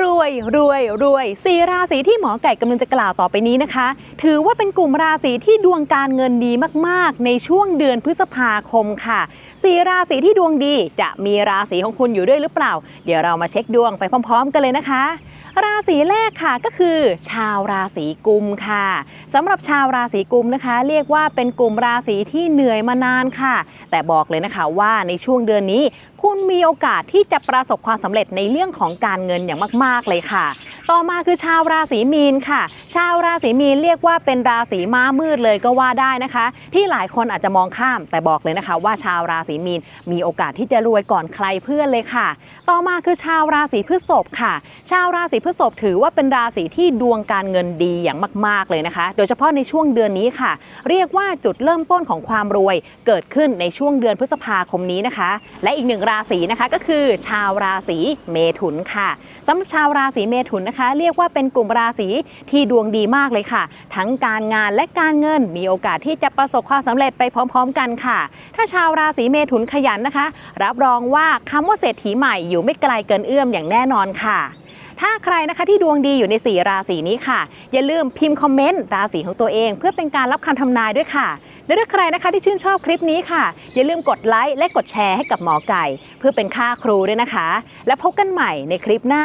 รวยรวยรวยสี่ราศีที่หมอไก่กำลังจะกล่าวต่อไปนี้นะคะ ถือว่าเป็นกลุ่มราศีที่ดวงการเงินดีมากๆ ในช่วงเดือนพฤษภาคมค่ะสี่ราศีที่ดวงดีจะมีราศีของคุณอยู่ด้วยหรือเปล่า เดี๋ยวเรามาเช็คดวงไปพร้อม ๆ กันเลยนะคะราศีแรกค่ะก็คือ ชาวราศีกุมค่ะสำหรับชาวราศีกุมนะคะ เรียกว่าเป็นกลุ่มราศีที่เหนื่อยมานานค่ะ แต่บอกเลยนะคะว่าในช่วงเดือนนี้ คุณมีโอกาสที่จะประสบความสำเร็จในเรื่องของการเงินอย่างมาก ๆ เลยค่ะ ต่อมาคือชาวราศีมีนค่ะ ชาวราศีมีนเรียกว่าเป็นราศีม้ามืดเลยก็ว่าได้นะคะ ที่หลายคนอาจจะมองข้ามแต่บอกเลยนะคะ ว่าชาวราศีมีนมีโอกาสที่จะรวยก่อนใครเพื่อนเลยค่ะ ต่อมาคือชาวราศีพฤษภค่ะ ชาวราศีพฤษภถือว่าเป็นราศีที่ดวงการเงินดีอย่างมาก ๆเลยนะคะ โดยเฉพาะในช่วงเดือนนี้ค่ะ เรียกว่าจุดเริ่มต้นของความรวยเกิดขึ้นในช่วงเดือนพฤษภาคมนี้นะคะ และอีกหนึ่งราศีนะคะก็คือ ชาวราศีเมถุนค่ะสำหรับชาวราศีเมถุนนะคะเรียกว่าเป็นกลุ่มราศีที่ดวงดีมากเลยค่ะ ทั้งการงานและการเงินมีโอกาสที่จะประสบความสำเร็จไปพร้อม ๆ กันค่ะ ถ้าชาวราศีเมถุนขยันนะคะ รับรองว่าคำว่าเศรษฐีใหม่อยู่ไม่ไกลเกินเอื้อมอย่างแน่นอนค่ะถ้าใครนะคะที่ดวงดีอยู่ใน 4 ราศีนี้ค่ะ อย่าลืมพิมพ์คอมเมนต์ราศีของตัวเอง เพื่อเป็นการรับคำทำนายด้วยค่ะ และถ้าใครนะคะที่ชื่นชอบคลิปนี้ค่ะ อย่าลืมกดไลค์และกดแชร์ให้กับหมอไก่ เพื่อเป็นค่าครูด้วยนะคะ และพบกันใหม่ในคลิปหน้า